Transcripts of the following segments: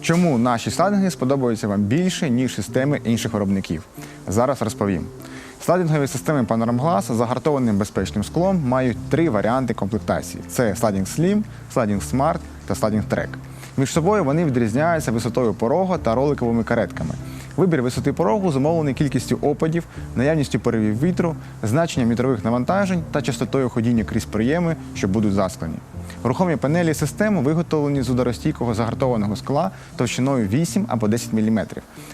Чому наші сладинги сподобаються вам більше, ніж системи інших виробників? Зараз розповім. Сладінгові системи Panorama Glass з загартованим безпечним склом мають три варіанти комплектації: це Sliding Slim, Sliding Smart та Sliding Track. Між собою вони відрізняються висотою порога та роликовими каретками. Вибір висоти порогу зумовлений кількістю опадів, наявністю поривів вітру, значенням вітрових навантажень та частотою ходіння крізь приєми, що будуть засклені. Рухомі панелі системи виготовлені з ударостійкого загартованого скла товщиною 8 або 10 мм.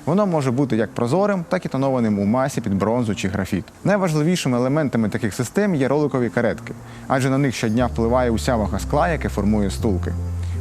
Воно може бути як прозорим, так і тонованим у масі під бронзу чи графіт. Найважливішими елементами таких систем є роликові каретки, адже на них щодня впливає уся скла, яке формує стулки.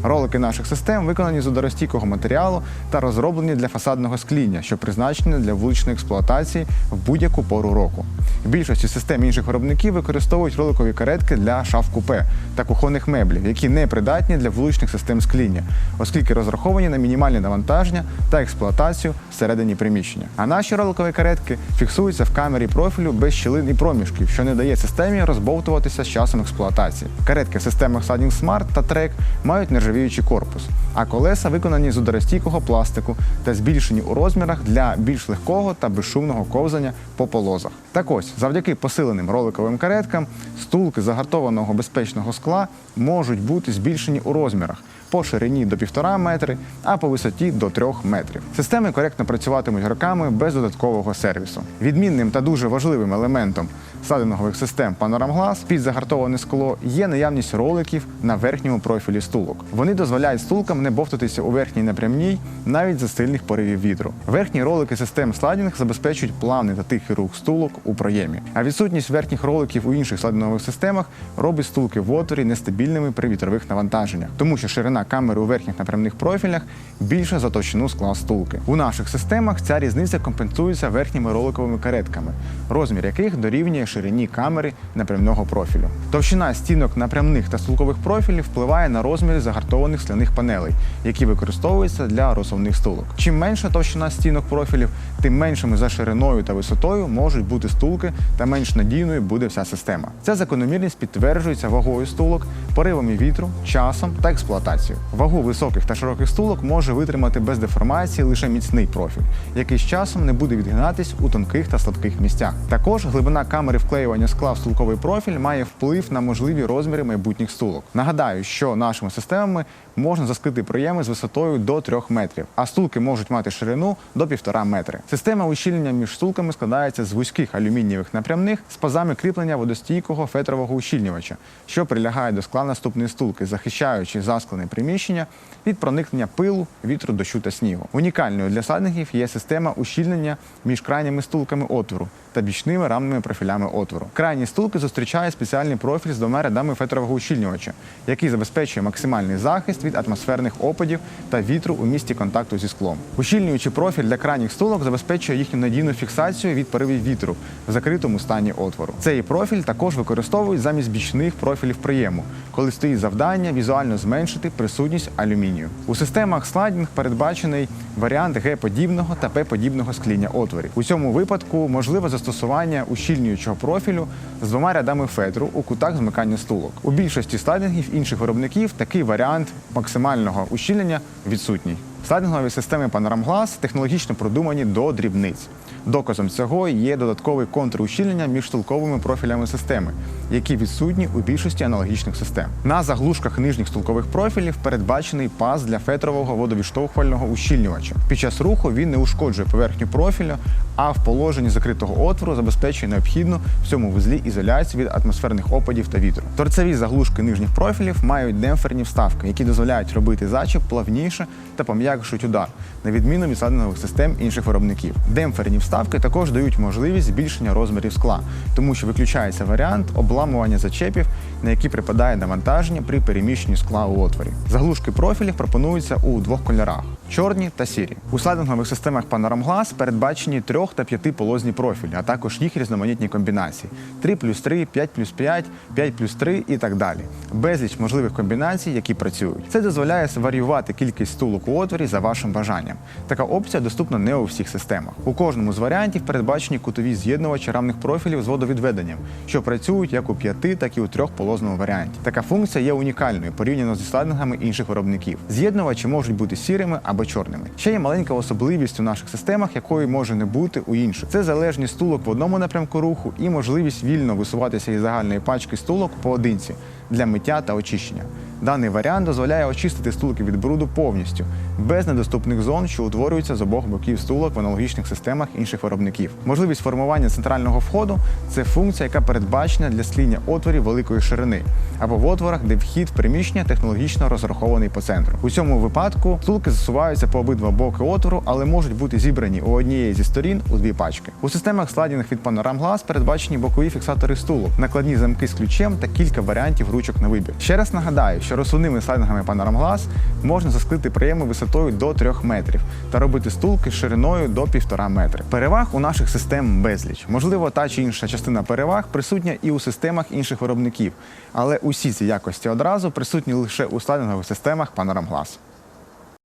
Ролики наших систем виконані з ударостійкого матеріалу та розроблені для фасадного скління, що призначені для вуличної експлуатації в будь-яку пору року. Більшості систем інших виробників використовують роликові каретки для шаф-купе та кухонних меблів, які не придатні для вуличних систем скління, оскільки розраховані на мінімальні навантаження та експлуатацію всередині приміщення. А наші роликові каретки фіксуються в камері профілю без щілин і проміжків, що не дає системі розбовтуватися з часом експлуатації. Каретки в системах Sliding Smart та Track мають нержавіючий корпус, а колеса виконані з ударостійкого пластику та збільшені у розмірах для більш легкого та безшумного ковзання по полозах. Так ось, завдяки посиленим роликовим кареткам, стулки загартованого безпечного скла можуть бути збільшені у розмірах по ширині до 1,5 метри, а по висоті до 3 метрів. Системи коректно працюватимуть роками без додаткового сервісу. Відмінним та дуже важливим елементом сладингових систем Glass під загартоване скло є наявність роликів на верхньому профілі стулок. Вони дозволяють стулкам не бовтатися у верхній напрямній навіть за сильних поривів вітру. Верхні ролики систем сладінг забезпечують плавний та тихий рух стулок у проємі. А відсутність верхніх роликів у інших сладингових системах робить стулки в отворі нестабільними при вітрових навантаженнях, тому що ширина камери у верхніх напрямних профілях більша за товщину скла стулки. У наших системах ця різниця компенсується верхніми роликовими каретками, розмір яких дорівнює ширині камери напрямного профілю. Товщина стінок напрямних та стулкових профілів впливає на розміри загартованих скляних панелей, які використовуються для розсувних стулок. Чим менша товщина стінок профілів, тим меншими за шириною та висотою можуть бути стулки та менш надійною буде вся система. Ця закономірність підтверджується вагою стулок, поривами вітру, часом та експлуатацією. Вагу високих та широких стулок може витримати без деформації лише міцний профіль, який з часом не буде відгинатись у тонких та слабких місцях. Також глибина камери вклеювання скла в стулковий профіль має вплив на можливі розміри майбутніх стулок. Нагадаю, що нашими системами можна заскрити проєми з висотою до 3 метрів, а стулки можуть мати ширину до 1,5 метри. Система ущільнення між стулками складається з вузьких алюмінієвих напрямних з пазами кріплення водостійкого фетрового ущільнювача, що прилягає до скла наступної стулки, захищаючи засклене приміщення від проникнення пилу, вітру, дощу та снігу. Унікальною для садників є система ущільнення між крайніми стулками отвору та бічними рамними профілями отвору. Крайні стулки зустрічає спеціальний профіль з двома рядами фетрового ущільнювача, який забезпечує максимальний захист від атмосферних опадів та вітру у місці контакту зі склом. Ущільнюючий профіль для крайніх стулок забезпечує їхню надійну фіксацію від поривів вітру в закритому стані отвору. Цей профіль також використовують замість бічних профілів приєму, коли стоїть завдання візуально зменшити присутність алюмінію. У системах слайдінг передбачений варіант Г-подібного та П-подібного скління отворів. У цьому випадку можливе застосування ущільнюючого профілю з двома рядами фетру у кутах змикання стулок. У більшості слайдингів інших виробників такий варіант максимального ущільнення відсутній. Слайдингові системи Glass технологічно продумані до дрібниць. Доказом цього є додатковий контур ущільнення між стулковими профілями системи, які відсутні у більшості аналогічних систем. На заглушках нижніх стулкових профілів передбачений паз для фетрового водовідштовхувального ущільнювача. Під час руху він не ушкоджує поверхню профілю, а в положенні закритого отвору забезпечує необхідну в цьому вузлі ізоляцію від атмосферних опадів та вітру. Торцеві заглушки нижніх профілів мають демпферні вставки, які дозволяють робити зачіп плавніше та пом'якшують удар, на відміну від садинових систем інших виробників. Демпферні вставки також дають можливість збільшення розмірів скла, тому що виключається варіант обламування зачепів, на які припадає навантаження при переміщенні скла у отворі. Заглушки профілів пропонуються у двох кольорах. Чорні та сірі. У слайдингових системах Glass передбачені трьох та п'ятиполозні профілі, а також їх різноманітні комбінації: 3 плюс 3, 5 плюс 5, 5 плюс 3 і так далі. Безліч можливих комбінацій, які працюють. Це дозволяє варіювати кількість стулок у отворі за вашим бажанням. Така опція доступна не у всіх системах. У кожному з варіантів передбачені кутові з'єднувачі рамних профілів з водовідведенням, що працюють як у п'яти, так і у трьохполозному варіанті. Така функція є унікальною порівняно зі слайдингами інших виробників. З'єднувачі можуть бути сірими або або чорними. Ще є маленька особливість у наших системах, якої може не бути у інших. Це залежність стулок в одному напрямку руху і можливість вільно висуватися із загальної пачки стулок поодинці для миття та очищення. Даний варіант дозволяє очистити стулки від бруду повністю, без недоступних зон, що утворюються з обох боків стулок в аналогічних системах інших виробників. Можливість формування центрального входу це функція, яка передбачена для сління отворів великої ширини або в отворах, де вхід в приміщення технологічно розрахований по центру. У цьому випадку стулки засуваються по обидва боки отвору, але можуть бути зібрані у однієї зі сторін у дві пачки. У системах складених від Panorama Glass передбачені бокові фіксатори стулок, накладні замки з ключем та кілька варіантів ручок на вибір. Ще раз нагадаю, що розсувними слайдингами Panorama можна засклити приєми висотою до 3 метрів та робити стулки шириною до 1,5 метри. Переваг у наших систем безліч. Можливо, та чи інша частина переваг присутня і у системах інших виробників, але усі ці якості одразу присутні лише у слайдингових системах Glass.